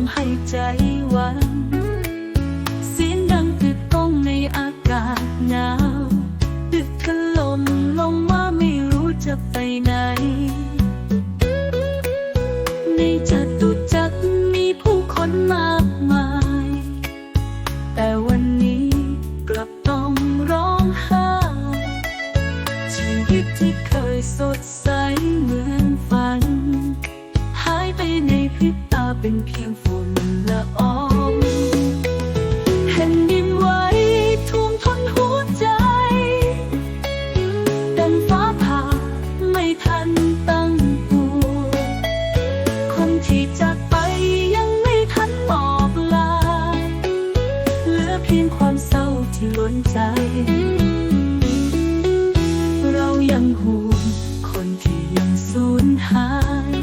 ำให้ใจวัน ลุ้นใจ เรายังห่วงคนที่ยังสูญหาย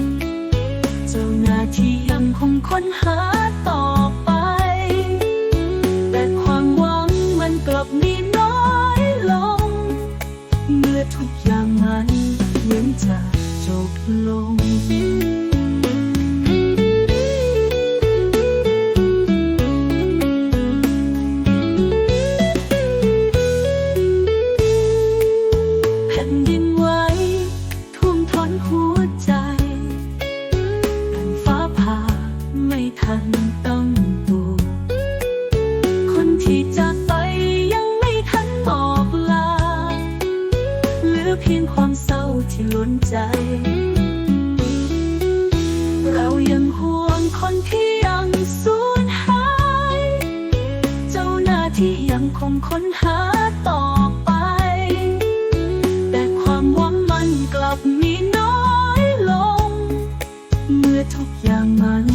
เจ้าหน้าที่ยังคงค้นหา ทันตั้งตัว คนที่จากไปยังไม่ทันบอกลาเหลือเพียงความเศร้าที่ล้นใจ เรายังห่วงคนที่ยังสูญหาย เจ้าหน้าที่ยังคงค้นหาต่อไป แต่ความหวังมันกลับมีน้อยลง เมื่อทุกอย่างมัน